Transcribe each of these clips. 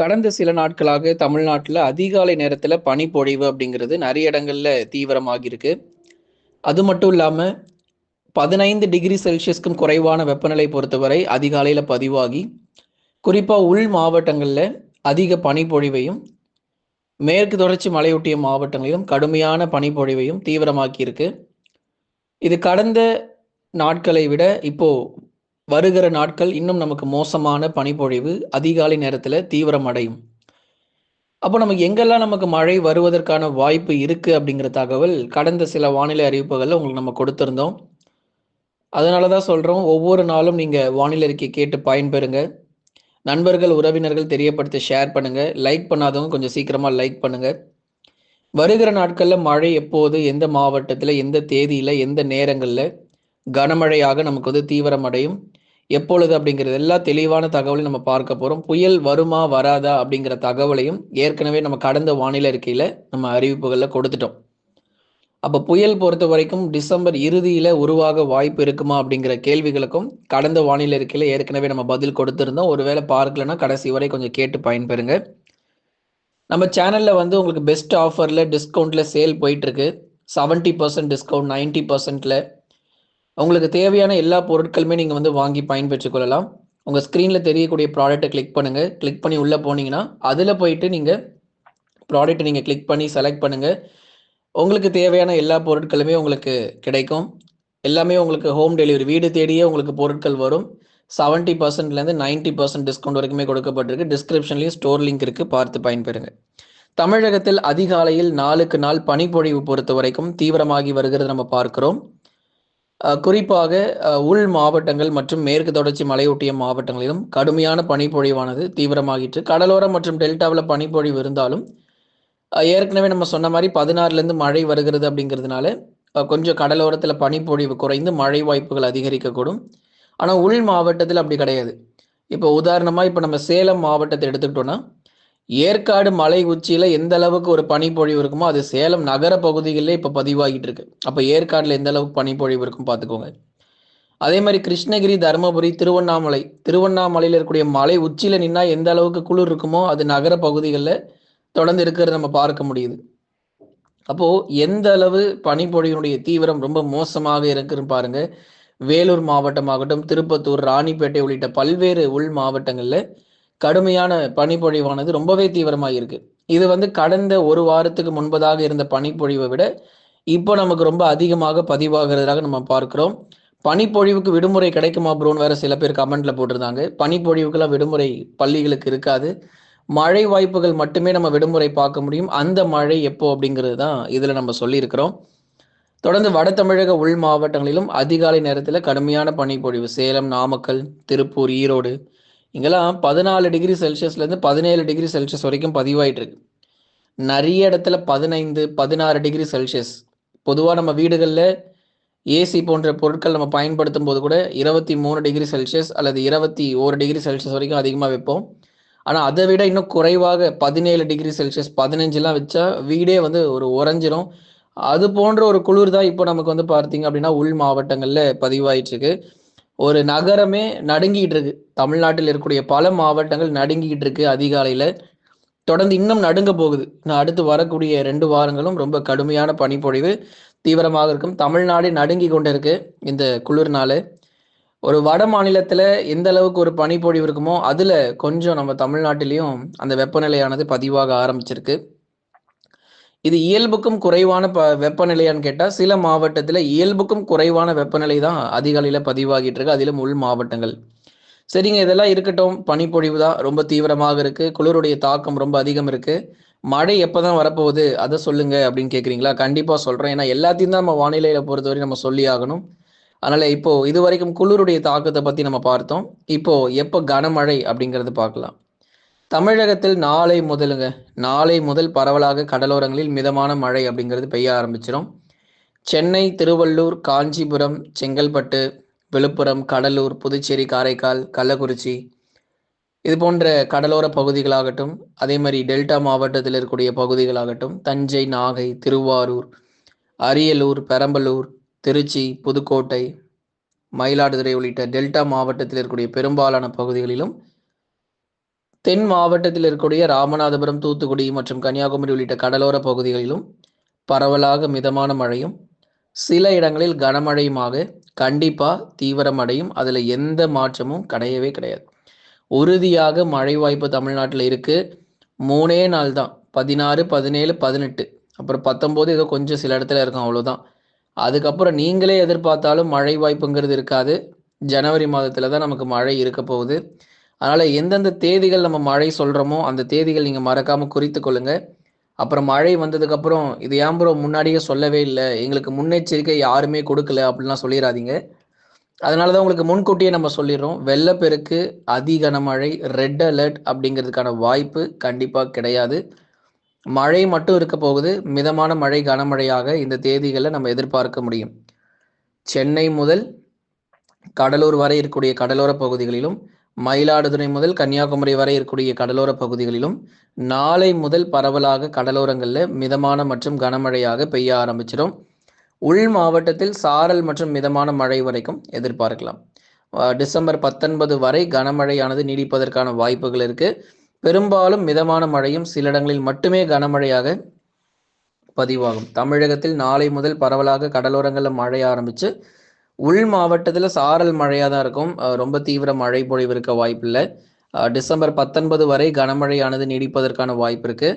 கடந்த சில நாட்களாக தமிழ்நாட்டில் அதிகாலை நேரத்தில் பனிப்பொழிவு அப்படிங்கிறது நிறைய இடங்கள்ல தீவிரமாகியிருக்கு. அது மட்டும் இல்லாமல் பதினைந்து டிகிரி செல்சியஸ்க்கும் குறைவான வெப்பநிலை பொறுத்தவரை அதிகாலையில் பதிவாகி குறிப்பாக உள் மாவட்டங்களில் அதிக பனிப்பொழிவையும் மேற்கு தொடர்ச்சி மலையொட்டிய மாவட்டங்களிலும் கடுமையான பனிப்பொழிவையும் தீவிரமாக்கியிருக்கு. இது கடந்த நாட்களை விட இப்போது வருகிற நாட்கள் இன்னும் நமக்கு மோசமான பனிப்பொழிவு அதிகாலை நேரத்தில் தீவிரமடையும். அப்போ நமக்கு எங்கெல்லாம் நமக்கு மழை வருவதற்கான வாய்ப்பு இருக்குது அப்படிங்கிற தகவல் கடந்த சில வானிலை அறிவிப்புகளில் உங்களுக்கு நம்ம கொடுத்துருந்தோம். அதனால தான் சொல்கிறோம் ஒவ்வொரு நாளும் நீங்கள் வானிலை அறிக்கை கேட்டு பயன்பெறுங்க. நண்பர்கள் உறவினர்கள் தெரியப்படுத்தி ஷேர் பண்ணுங்க. லைக் பண்ணாதவங்க கொஞ்சம் சீக்கிரமாக லைக் பண்ணுங்க. வருகிற நாட்களில் மழை எப்போது எந்த மாவட்டத்தில் எந்த தேதியில் எந்த நேரங்களில் கனமழையாக நமக்கு வந்து தீவிரமடையும். எப்பொழுது அப்படிங்கிறது எல்லா தெளிவான தகவலையும் நம்ம பார்க்க போகிறோம் புயல் வருமா வராதா அப்படிங்கிற தகவலையும் ஏற்கனவே நம்ம கடந்த வானிலை அறிக்கையில் நம்ம அறிவிப்புகளில் கொடுத்துட்டோம். அப்போ புயல் பொறுத்த வரைக்கும் டிசம்பர் இறுதியில் உருவாக வாய்ப்பு இருக்குமா அப்படிங்கிற கேள்விகளுக்கும் கடந்த வானிலை அறிக்கையில் ஏற்கனவே நம்ம பதில் கொடுத்துருந்தோம். ஒருவேளை பார்க்கலன்னா கடைசி வரை கொஞ்சம் கேட்டு பயன்பெறுங்க. நம்ம சேனலில் வந்து உங்களுக்கு பெஸ்ட் ஆஃபரில் டிஸ்கவுண்ட்டில் சேல் போயிட்டுருக்கு செவன்ட்டி பர்சன்ட் டிஸ்கவுண்ட் நைன்ட்டி பர்சன்ட்டில் உங்களுக்கு தேவையான எல்லா பொருட்களுமே நீங்கள் வந்து வாங்கி பயன்பெற்றுக் கொள்ளலாம் உங்கள் ஸ்க்ரீனில் தெரியக்கூடிய ப்ராடக்ட்டை கிளிக் பண்ணுங்கள் கிளிக் பண்ணி உள்ளே போனீங்கன்னா அதில் போயிட்டு நீங்கள் ப்ராடக்ட் நீங்கள் கிளிக் பண்ணி செலக்ட் பண்ணுங்கள் உங்களுக்கு தேவையான எல்லா பொருட்களுமே உங்களுக்கு கிடைக்கும். எல்லாமே உங்களுக்கு ஹோம் டெலிவரி வீடு தேடியே உங்களுக்கு பொருட்கள் வரும். செவன்ட்டி பர்சன்ட்லேருந்து நைன்ட்டி பர்சன்ட் டிஸ்கவுண்ட் வரைக்குமே கொடுக்கப்பட்டிருக்கு. டிஸ்கிரிப்ஷன்லேயும் ஸ்டோர் லிங்க் இருக்குது பார்த்து பயன்பெறுங்க. தமிழகத்தில் அதிகாலையில் நாளுக்கு நாள் பனிப்பொழிவு பொறுத்த வரைக்கும் தீவிரமாகி வருகிறது நம்ம பார்க்கிறோம். குறிப்பாக உள் மாவட்டங்கள் மற்றும் மேற்கு தொடர்ச்சி மலையொட்டிய மாவட்டங்களிலும் கடுமையான பனிப்பொழிவானது தீவிரமாகிற்று. கடலோரம் மற்றும் டெல்டாவில் பனிப்பொழிவு இருந்தாலும் ஏற்கனவே நம்ம சொன்ன மாதிரி பதினாறுலேருந்து மழை வருகிறது அப்படிங்கிறதுனால கொஞ்சம் கடலோரத்தில் பனிப்பொழிவு குறைந்து மழை வாய்ப்புகள் அதிகரிக்கக்கூடும். ஆனால் உள் மாவட்டத்தில் அப்படி கிடையாது. இப்போ உதாரணமாக இப்போ நம்ம சேலம் மாவட்டத்தை எடுத்துக்கிட்டோன்னா ஏற்காடு மலை உச்சியில் எந்த அளவுக்கு ஒரு பனிப்பொழிவு இருக்குமோ அது சேலம் நகர பகுதிகளிலே இப்போ பதிவாகிட்டு இருக்கு. அப்போ ஏற்காடில் எந்த அளவுக்கு பனிப்பொழிவு இருக்கும் பார்த்துக்கோங்க அதே மாதிரி கிருஷ்ணகிரி தருமபுரி திருவண்ணாமலை. திருவண்ணாமலையில் இருக்கக்கூடிய மலை உச்சியில் நின்னா எந்த அளவுக்கு குளிர் இருக்குமோ அது நகர பகுதிகளில் தொடர்ந்து இருக்கிறத நம்ம பார்க்க முடியுது. அப்போ எந்த அளவு பனிப்பொழிவினுடைய தீவிரம் ரொம்ப மோசமாக இருக்குன்னு பாருங்க. வேலூர் மாவட்டமாகட்டும் திருப்பத்தூர் ராணிப்பேட்டை உள்ளிட்ட பல்வேறு உள் மாவட்டங்களில் கடுமையான பனிப்பொழிவானது ரொம்பவே தீவிரமாக இருக்கு இது வந்து கடந்த ஒரு வாரத்துக்கு முன்பதாக இருந்த பனிப்பொழிவை விட இப்போ நமக்கு ரொம்ப அதிகமாக பதிவாகிறதாக நம்ம பார்க்கிறோம். பனிப்பொழிவுக்கு விடுமுறை கிடைக்குமா ப்ரோன்னு வேற சில பேர் கமெண்ட்ல போட்டிருந்தாங்க. பனிப்பொழிவுக்கெல்லாம் விடுமுறை பள்ளிகளுக்கு இருக்காது. மழை வாய்ப்புகள் மட்டுமே நம்ம விடுமுறை பார்க்க முடியும். அந்த மழை எப்போ அப்படிங்கிறது தான் இதில் நம்ம சொல்லியிருக்கிறோம். தொடர்ந்து வட தமிழக உள் மாவட்டங்களிலும் அதிகாலை நேரத்தில் கடுமையான பனிப்பொழிவு. சேலம் நாமக்கல் திருப்பூர் ஈரோடு இங்கெல்லாம் பதினாலு டிகிரி செல்சியஸ்லேருந்து பதினேழு டிகிரி செல்சியஸ் வரைக்கும் பதிவாயிட்டு இருக்கு நிறைய இடத்துல பதினைந்து பதினாறு டிகிரி செல்சியஸ். பொதுவாக நம்ம வீடுகளில் ஏசி போன்ற பொருட்கள் நம்ம பயன்படுத்தும் போது கூட இருபத்தி மூணு டிகிரி செல்சியஸ் அல்லது இருபத்தி ஒரு டிகிரி செல்சியஸ் வரைக்கும் அதிகமாக வைப்போம். ஆனால் அதை விட இன்னும் குறைவாக பதினேழு டிகிரி செல்சியஸ் பதினஞ்சுலாம் வச்சா வீடே வந்து ஒரு உறைஞ்சிரும். அது போன்ற ஒரு குளிர் தான் இப்போ நமக்கு வந்து பார்த்தீங்க அப்படின்னா உள் மாவட்டங்களில் பதிவாயிட்டு இருக்கு ஒரு நகரமே நடுங்கிட்டு இருக்கு. தமிழ்நாட்டில் இருக்கக்கூடிய பல மாவட்டங்கள் நடுங்கிட்டு இருக்கு அதிகாலையில். தொடர்ந்து இன்னும் நடுங்க போகுது. நான் அடுத்து வரக்கூடிய ரெண்டு வாரங்களும் ரொம்ப கடுமையான பனிப்பொழிவு தீவிரமாக இருக்கும். தமிழ்நாடு நடுங்கி கொண்டு இருக்கு இந்த குளிர்னால ஒரு வட மாநிலத்தில் எந்த அளவுக்கு ஒரு பனிப்பொழிவு இருக்குமோ அதில் கொஞ்சம் நம்ம தமிழ்நாட்டிலையும் அந்த வெப்பநிலையானது பதிவாக ஆரம்பிச்சிருக்கு. இது இயல்புக்கும் குறைவான ப வெப்பநிலையான்னு கேட்டால் சில மாவட்டத்தில் இயல்புக்கும் குறைவான வெப்பநிலை தான் அதிகாலையில் பதிவாகிட்டு இருக்கு. அதிலும் உள் மாவட்டங்கள். சரிங்க இதெல்லாம் இருக்கட்டும். பனிப்பொழிவு தான் ரொம்ப தீவிரமாக இருக்குது குளிருடைய தாக்கம் ரொம்ப அதிகம் இருக்குது மழை எப்போ தான் வரப்போகுது? அதை சொல்லுங்க அப்படின்னு கேட்குறீங்களா கண்டிப்பாக சொல்கிறேன் ஏன்னா எல்லாத்தையும் தான் நம்ம வானிலையில் பொறுத்தவரை நம்ம சொல்லி ஆகணும். அதனால் இப்போது இது வரைக்கும் குளிருடைய தாக்கத்தை பற்றி நம்ம பார்த்தோம். இப்போது எப்போ கனமழை அப்படிங்கிறது பார்க்கலாம். தமிழகத்தில் நாளை முதலுங்க. நாளை முதல் பரவலாக கடலோரங்களில் மிதமான மழை அப்படிங்கிறது பெய்ய ஆரம்பிச்சிடும் சென்னை திருவள்ளூர் காஞ்சிபுரம் செங்கல்பட்டு விழுப்புரம் கடலூர் புதுச்சேரி காரைக்கால் கள்ளக்குறிச்சி இது போன்ற கடலோர பகுதிகளாகட்டும் அதே மாதிரி டெல்டா மாவட்டத்தில் இருக்கக்கூடிய பகுதிகளாகட்டும் தஞ்சை நாகை திருவாரூர் அரியலூர் பெரம்பலூர் திருச்சி புதுக்கோட்டை மயிலாடுதுறை உள்ளிட்ட டெல்டா மாவட்டத்தில் இருக்கக்கூடிய பெரும்பாலான பகுதிகளிலும் தென் மாவட்டத்தில் இருக்கக்கூடிய ராமநாதபுரம் தூத்துக்குடி மற்றும் கன்னியாகுமரி உள்ளிட்ட கடலோர பகுதிகளிலும் பரவலாக மிதமான மழையும் சில இடங்களில் கனமழையுமாக கண்டிப்பாக தீவிரமடையும். அதில் எந்த மாற்றமும் கிடையவே கிடையாது. உறுதியாக மழை வாய்ப்பு தமிழ்நாட்டில் இருக்குது மூணே நாள் தான். பதினாறு பதினேழு பதினெட்டு. அப்புறம் பத்தொம்போது ஏதோ கொஞ்சம் சில இடத்துல இருக்கும் அவ்வளோதான் அதுக்கப்புறம் நீங்களே எதிர்பார்த்தாலும் மழை வாய்ப்புங்கிறது இருக்காது. ஜனவரி மாதத்தில் தான் நமக்கு மழை இருக்க போகுது. அதனால் எந்தெந்த தேதிகள் நம்ம மழை சொல்கிறோமோ அந்த தேதிகள் நீங்கள் மறக்காமல் குறித்து கொள்ளுங்க. அப்புறம் மழை வந்ததுக்கப்புறம் இது ஏன் ப்ரோ முன்னாடியே சொல்லவே இல்லை? எங்களுக்கு முன்னெச்சரிக்கை யாருமே கொடுக்கல அப்படிலாம் சொல்லிடாதீங்க அதனால தான் உங்களுக்கு முன்கூட்டியே நம்ம சொல்லிடுறோம். வெள்ளப்பெருக்கு அதிகனமழை ரெட் அலர்ட் அப்படிங்கிறதுக்கான வாய்ப்பு கண்டிப்பாக கிடையாது. மழை மட்டும் இருக்க போகுது. மிதமான மழை கனமழையாக இந்த தேதிகளை நம்ம எதிர்பார்க்க முடியும். சென்னை முதல் கடலூர் வரை இருக்கக்கூடிய கடலோர பகுதிகளிலும் மயிலாடுதுறை முதல் கன்னியாகுமரி வரை இருக்கக்கூடிய கடலோர பகுதிகளிலும் நாளை முதல் பரவலாக கடலோரங்களில் மிதமான மற்றும் கனமழையாக பெய்ய ஆரம்பிச்சிடும். உள் மாவட்டத்தில் சாரல் மற்றும் மிதமான மழை வரைக்கும் எதிர்பார்க்கலாம். டிசம்பர் பத்தொன்பது வரை கனமழையானது நீடிப்பதற்கான வாய்ப்புகள் இருக்கு. பெரும்பாலும் மிதமான மழையும் சில இடங்களில் மட்டுமே கனமழையாக பதிவாகும். தமிழகத்தில் நாளை முதல் பரவலாக கடலோரங்களில் மழை ஆரம்பித்து உள் மாவட்டத்தில் சாரல் மழையாக தான் இருக்கும். ரொம்ப தீவிர மழை பொழிவு இருக்க வாய்ப்பில்லை டிசம்பர் பத்தொன்பது வரை கனமழையானது நீடிப்பதற்கான வாய்ப்பு இருக்கு.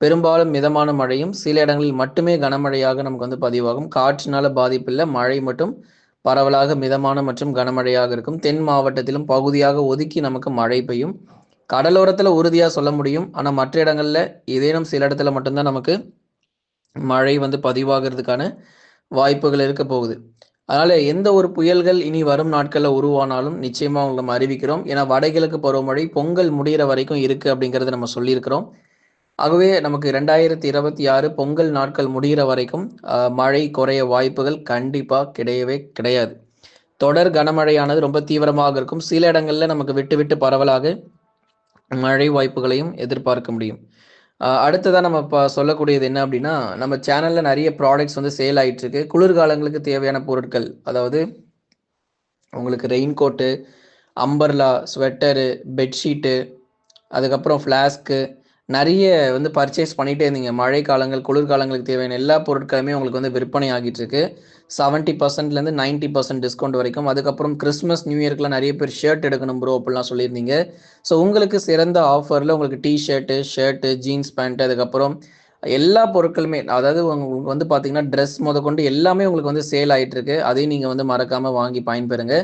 பெரும்பாலும் மிதமான மழையும் சில இடங்களில் மட்டுமே கனமழையாக நமக்கு வந்து பதிவாகும். காற்றினால பாதிப்பில்லை. மழை மட்டும் பரவலாக மிதமான மற்றும் கனமழையாக இருக்கும். தென் மாவட்டத்திலும் பகுதியாக ஒதுக்கி நமக்கு மழை பெய்யும். கடலோரத்தில் உறுதியாக சொல்ல முடியும். ஆனால் மற்ற இடங்களில் ஏதேனும் சில இடத்துல மட்டும்தான் நமக்கு மழை வந்து பதிவாகிறதுக்கான வாய்ப்புகள் இருக்க போகுது. அதனால எந்த ஒரு புயல்கள் இனி வரும் நாட்களில் உருவானாலும் நிச்சயமா உங்களை நம்ம அறிவிக்கிறோம். ஏன்னா வடகிழக்கு பருவமழை பொங்கல் முடிகிற வரைக்கும் இருக்கு அப்படிங்கறத நம்ம சொல்லியிருக்கிறோம். ஆகவே நமக்கு ரெண்டாயிரத்தி இருபத்தி ஆறு பொங்கல் நாட்கள் முடிகிற வரைக்கும் மழை குறைய வாய்ப்புகள் கண்டிப்பா கிடையவே கிடையாது. தொடர் கனமழையானது ரொம்ப தீவிரமாக இருக்கும். சில இடங்கள்ல நமக்கு விட்டு விட்டு பரவலாக மழை வாய்ப்புகளையும் எதிர்பார்க்க முடியும். அடுத்ததாக நம்ம இப்போ சொல்லக்கூடியது என்ன அப்படின்னா நம்ம சேனலில் நிறைய ப்ராடக்ட்ஸ் வந்து சேல் ஆகிட்டுருக்கு குளிர்காலங்களுக்கு தேவையான பொருட்கள் அதாவது உங்களுக்கு rain coat umbrella sweater bedsheet அதுக்கப்புறம் ஃப்ளாஸ்க்கு நிறைய வந்து பர்ச்சேஸ் பண்ணிகிட்டே இருந்தீங்க. மழை காலங்கள் குளிர்காலங்களுக்கு தேவையான எல்லா பொருட்களுமே உங்களுக்கு வந்து விற்பனை ஆகிட்டு இருக்கு செவன்ட்டி பர்சன்ட்லேருந்து நைன்ட்டி பர்சன்ட் டிஸ்கவுண்ட் வரைக்கும். அதுக்கப்புறம் கிறிஸ்மஸ் நியூ இயர்க்குலாம் நிறைய பேர் ஷர்ட் எடுக்கணும் ப்ரோ அப்படிலாம் சொல்லியிருந்தீங்க. ஸோ உங்களுக்கு சிறந்த ஆஃபரில் உங்களுக்கு T shirt shirt jeans pant அதுக்கப்புறம் எல்லா பொருட்களுமே அதாவது உங்களுக்கு வந்து பார்த்தீங்கன்னா ட்ரெஸ் முத கொண்டு எல்லாமே உங்களுக்கு வந்து சேல் ஆகிட்டு இருக்கு. அதையும் நீங்கள் வந்து மறக்காமல் வாங்கி பயன்பெறுங்க.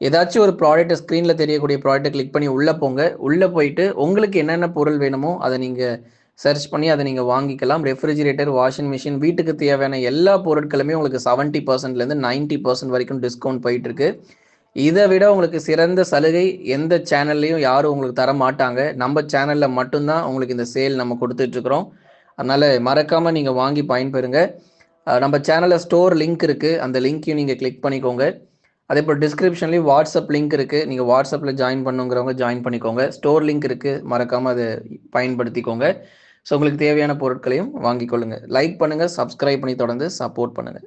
ஏதாச்சும் ஒரு ப்ராடக்ட் ஸ்க்ரீனில் தெரியக்கூடிய ப்ராடக்ட்டை கிளிக் பண்ணி உள்ளே போங்க. உள்ளே போயிட்டு உங்களுக்கு என்னென்ன பொருள் வேணுமோ அதை நீங்கள் சர்ச் பண்ணி அதை நீங்கள் வாங்கிக்கலாம். ரெஃப்ரிஜிரேட்டர் வாஷிங் மிஷின் வீட்டுக்கு தேவையான எல்லா பொருட்களுமே உங்களுக்கு செவன்ட்டி பர்சன்ட்லேருந்து நைன்ட்டி பர்சன்ட் வரைக்கும் டிஸ்கவுண்ட் போயிட்டு இருக்கு இதை விட உங்களுக்கு சிறந்த சலுகை எந்த சேனல்லையும் யாரும் உங்களுக்கு தர மாட்டாங்க. நம்ம சேனலில் மட்டும்தான் உங்களுக்கு இந்த சேல் நம்ம கொடுத்துட்ருக்குறோம். அதனால் மறக்காமல் நீங்கள் வாங்கி பயன்பெறுங்க. நம்ம சேனலில் ஸ்டோர் லிங்க் இருக்குது அந்த லிங்க்கையும் நீங்கள் கிளிக் பண்ணிக்கோங்க. அதே போல் டிஸ்கிரிப்ஷன்லேயும் வாட்ஸ்அப் லிங்க் இருக்குது நீங்கள் வாட்ஸ்அப்பில் ஜாயின் பண்ணுங்கிறவங்க ஜாயின் பண்ணிக்கோங்க. ஸ்டோர் லிங்க் இருக்குது மறக்காமல் அதை பயன்படுத்திக்கோங்க. ஸோ உங்களுக்கு தேவையான பொருட்களையும் வாங்கிக் கொள்ளுங்கள் லைக் பண்ணுங்கள் சப்ஸ்கிரைப் பண்ணி தொடர்ந்து சப்போர்ட் பண்ணுங்கள்